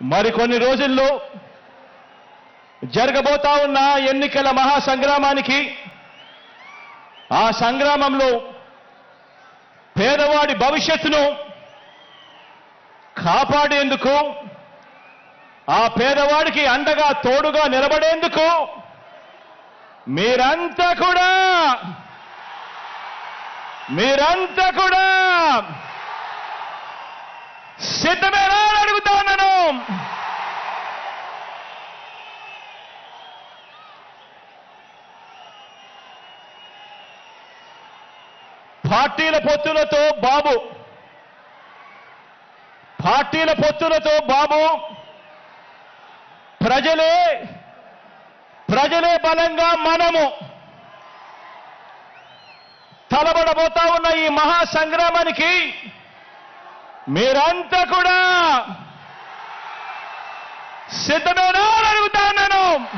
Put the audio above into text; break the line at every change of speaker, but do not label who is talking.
మరికొన్ని రోజుల్లో జరగబోతా ఉన్న ఎన్నికల మహాసంగ్రామానికి ఆ సంగ్రామంలో పేదవాడి భవిష్యత్తును కాపాడేందుకు ఆ పేదవాడికి అండగా తోడుగా నిలబడేందుకు మీరంతా కూడా మీరంతా కూడా సిద్ధమేనా అని అడుగుతా ఉన్నాను పార్టీల పొత్తులతో బాబు. పార్టీల పొత్తులతో బాబు. ప్రజలే ప్రజలే బలంగా మనము. తలబడబోతా ఉన్న ఈ మహా సంగ్రామానికి మీరంతా కూడా సిద్ధమేనా అడుగుతా ఉన్నాను.